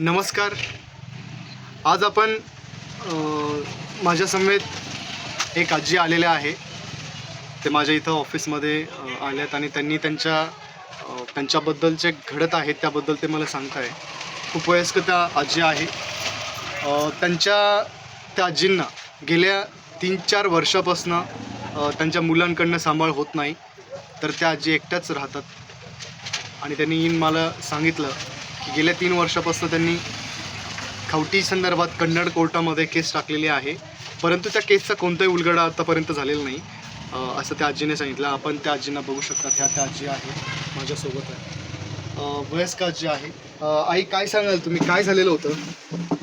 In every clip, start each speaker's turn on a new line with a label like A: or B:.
A: नमस्कार. आज आपण अ, माझ्या समेत एक आजी आलेले आहे. ते माझ्या इथं ऑफिसमध्ये आल्यात आले आहेत आणि त्यांनी त्यांच्या त्यांच्याबद्दल जे घडत आहे त्याबद्दल ते मला सांगत आहे खूप वयस्क त्या आजी आहे. त्यांच्या त्या आजींना गेल्या तीन चार वर्षापासनं त्यांच्या मुलांकडनं सांभाळ होत नाही. तर त्या आजी एकट्याच राहतात. आणि त्यांनी मला सांगितलं गेल्या तीन वर्षापासून त्यांनी खावटी संदर्भात कन्नड कोर्टामध्ये केस टाकलेली आहे परंतु त्या केसचा कोणताही उलगडा आतापर्यंत झालेला नाही असं त्या आजीने सांगितलं आपण त्या आजींना बघू शकता ह्या त्या आजी आहे माझ्यासोबत आहे वयस्क आजी आहे आई काय सांगाल तुम्ही काय झालेलं होतं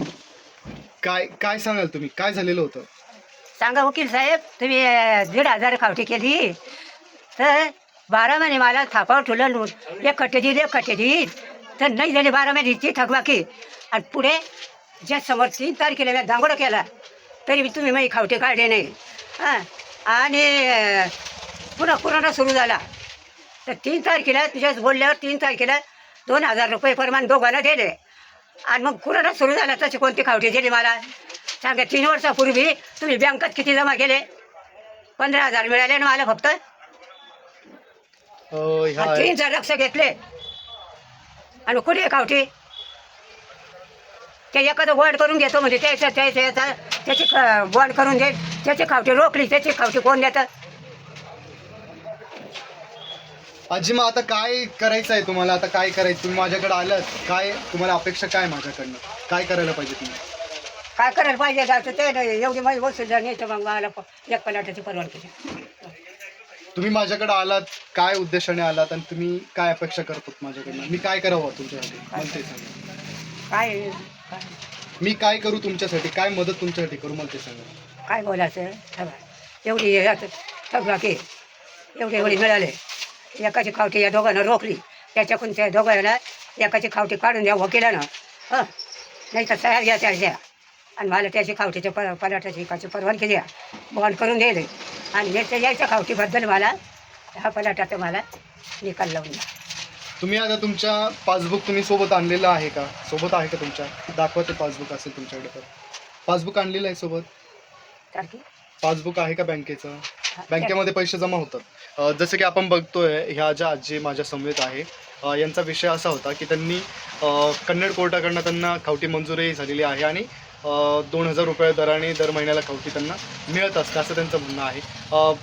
A: काय काय सांगाल तुम्ही काय झालेलं होतं
B: सांगा वकील साहेब तुम्ही दीड हजार खावटी केली तर बारा महिने मला थापावर ठेवलं एक खट्टे दे एक खट्टे देईल तर नाही झाली बारा महिने ती थकबाकी. आणि पुढे ज्या समोर तीन तारखेला मी दांगोडा केला तरी बी तुम्ही माझी खावटे काढले नाही. हां. आणि पुन्हा पुराणा सुरू झाला. तर तीन तारखेला तुझ्याच बोलल्यावर तीन तारखेला दोन हजार रुपये प्रमाण दोघांना दिले. आणि मग पुराणा सुरू झाला तशी कोणती खावटी दिली मला? सांगा तीन वर्षापूर्वी तुम्ही बँकात किती जमा केले? पंधरा हजार मिळाले ना मला फक्त. तीन हजार लक्ष घेतले. आणि कुठे आहे खावटी ते एखादं बॉन्ड करून घेतो म्हणजे त्याचं त्याचं याचं त्याची बॉन्ड करून दे. त्याची खावटी रोखली त्याची खावटी कोण देतं?
A: आजी मग आता काय करायचं आहे तुम्हाला? आता काय करायचं? तुम्ही माझ्याकडे आलात. काय तुम्हाला अपेक्षा काय माझ्याकडनं? काय करायला पाहिजे तुम्ही?
B: काय करायला पाहिजे? जातं ते नाही एवढी माझी वस्तू जर नाही तर मग मला प- एक पलाटाची परवानगी
A: तुम्ही माझ्याकडे आलात. काय उद्देशाने आलात आणि तुम्ही काय अपेक्षा करतात माझ्याकडनं? मी काय करावं तुमच्यासाठी? मला ते सांगा.
B: काय? काय
A: मी काय करू तुमच्यासाठी? काय मदत तुमच्यासाठी करू? मला ते सांगा.
B: काय बोलायचं? एवढी थकबाकी एवढी एवढी मिळाले. एकाची खावटी या दोघांना रोखली. त्याच्याकडून त्या दोघांना एकाची खावटी काढून द्या वकिलानं हं. नाही तर तयार घ्या त्या द्या आणि मला त्याची खावटीच्या प पलाटाची एकाची परवानगी द्या. बॉन्ड करून दिले आणि याच्या याच्या खावटीबद्दल मला ह्या पलाटाचं मला निकाल लावून द्या.
A: तुम्ही आता तुमच्या पासबुक तुम्ही सोबत आणलेलं आहे का? सोबत आहे का तुमच्या? दाखवा ते पासबुक असेल तुमच्याकडे तर. पासबुक आणलेलं आहे सोबत?
B: सारखी
A: पासबुक आहे का बँकेचं? बँकेमध्ये पैसे जमा होतात. अ, जसं की आपण बघतोय ह्या ज्या आजी माझ्या समवेत आहे अ, यांचा विषय असा होता की त्यांनी अ, कन्नड कोर्टाकडनं त्यांना खावटी मंजुरी झालेली आहे आणि दोन हजार रुपये दराने दर महिन्याला खावटी त्यांना मिळत असतं असं त्यांचं म्हणणं आहे.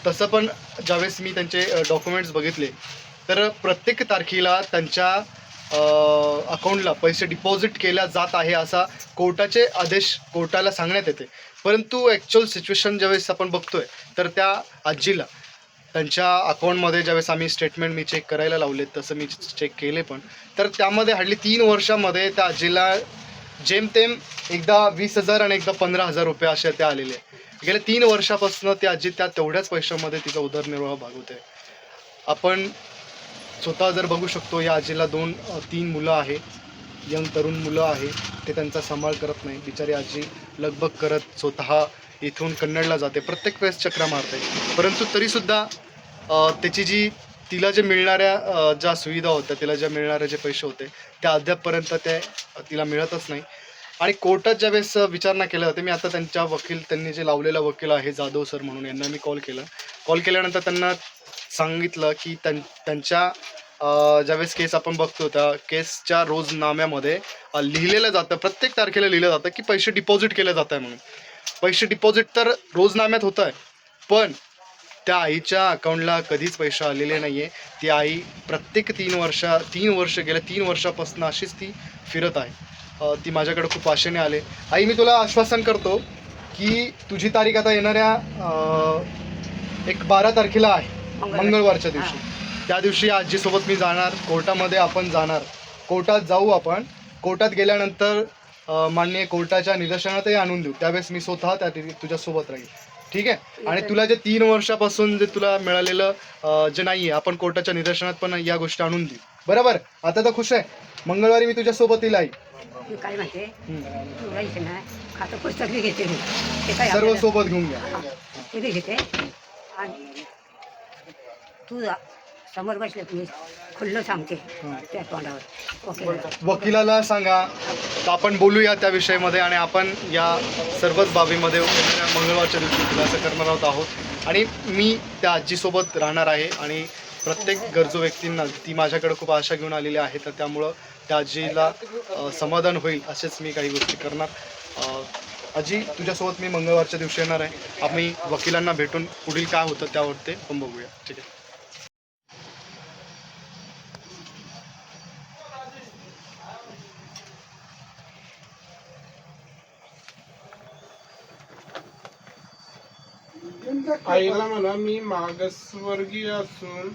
A: तसं पण ज्यावेळेस मी त्यांचे डॉक्युमेंट्स बघितले तर प्रत्येक तारखेला त्यांच्या अकाउंटला पैसे डिपॉझिट केल्या जात आहे असा कोर्टाचे आदेश कोर्टाला सांगण्यात येते. परंतु ॲक्च्युअल सिच्युएशन ज्यावेळेस आपण बघतोय तर त्या आजीला त्यांच्या अकाउंटमध्ये ज्यावेळेस आम्ही स्टेटमेंट मी चेक करायला लावले तसं मी चेक केले पण तर त्यामध्ये हार्डली तीन वर्षामध्ये त्या आजीला जेमतेम एकदा वीस हजार आणि एकदा पंधरा हजार रुपये असे त्या आलेले. गेल्या तीन वर्षापासून ती आजी त्या तेवढ्याच पैशामध्ये तिचा उदरनिर्वाह भागवते आपण स्वतः जर बघू शकतो या आजीला दोन तीन मुलं आहे. यंग तरुण मुलं आहे. ते त्यांचा सांभाळ करत नाही. बिचारी आजी लगबग करत स्वतः इथून कन्नडला जाते. प्रत्येक वेळेस चक्रा मारते. परंतु तरीसुद्धा त्याची जी तिला जे मिळणाऱ्या ज्या सुविधा होत्या तिला ज्या मिळणारे जे पैसे होते त्या अद्यापपर्यंत ते तिला मिळतच नाही. आणि कोर्टात ज्यावेळेस विचारणा केल्या जाते मी आता त्यांच्या वकील त्यांनी जे लावलेला वकील आहे जाधव सर म्हणून यांना मी कॉल केला. कॉल केल्यानंतर त्यांना सांगितलं की त्यां त्यांच्या ज्यावेळेस केस आपण बघतो त्या केसच्या रोजनाम्यामध्ये लिहिलेलं जातं प्रत्येक तारखेला लिहिलं जातं की पैसे डिपॉझिट केले जात आहे म्हणून. पैसे डिपॉझिट तर रोजनाम्यात होत आहे पण त्या आईच्या अकाउंटला कधीच पैसे आलेले नाही आहे ती आई प्रत्येक तीन वर्षा तीन वर्ष गेल्या तीन वर्षापासून अशीच ती फिरत आहे. ती माझ्याकडे खूप आशेने आले. आई मी तुला आश्वासन करतो की तुझी तारीख आता येणाऱ्या एक बारा तारखेला आहे
B: मंगळवार.
A: मंगळवारच्या दिवशी. त्या दिवशी आजीसोबत मी जाणार कोर्टामध्ये आपण जाणार. कोर्टात जाऊ आपण. कोर्टात गेल्यानंतर माननीय कोर्टाच्या निदर्शनातही आणून देऊ. त्यावेळेस मी स्वतः त्या तुझ्यासोबत राहील. ठीक आहे? आणि तुला जे तीन वर्षापासून जे तुला मिळालेलं जे नाही आहे आपण कोर्टाच्या निदर्शनात पण या गोष्टी आणून देऊ. बरोबर? आता तर खुश आहे. मंगळवारी मी तुझ्यासोबत येईल आई
B: काय म्हणते?
A: हम्म.
B: तू राहायचं ना खातं पुस्तक बी घेते
A: सर्व सोबत घेऊन घ्या.
B: ते घेते. आणि तू समोर बसले तुम्ही खुल्लं सांगते त्या तोंडावर. वकील
A: वकिलाला सांगा तर आपण बोलूया त्या विषयामध्ये आणि आपण या सर्वच बाबीमध्ये येणाऱ्या मंगळवारच्या दिवशी खुलासा करणार आहोत आहोत. आणि मी त्या आजीसोबत राहणार आहे आणि प्रत्येक गरजू व्यक्तींना ती माझ्याकडे खूप आशा घेऊन आलेली आहे. तर त्यामुळं त्या आजीला अ, समाधान होईल असेच मी काही गोष्टी करणार. अ, आजी तुझ्यासोबत मी मंगळवारच्या दिवशी येणार आहे. आम्ही वकिलांना भेटून पुढील काय होतं त्यावर ते आपण बघूया. ठीक आहे.
C: आईला म्हणा मी मागासवर्गीय असून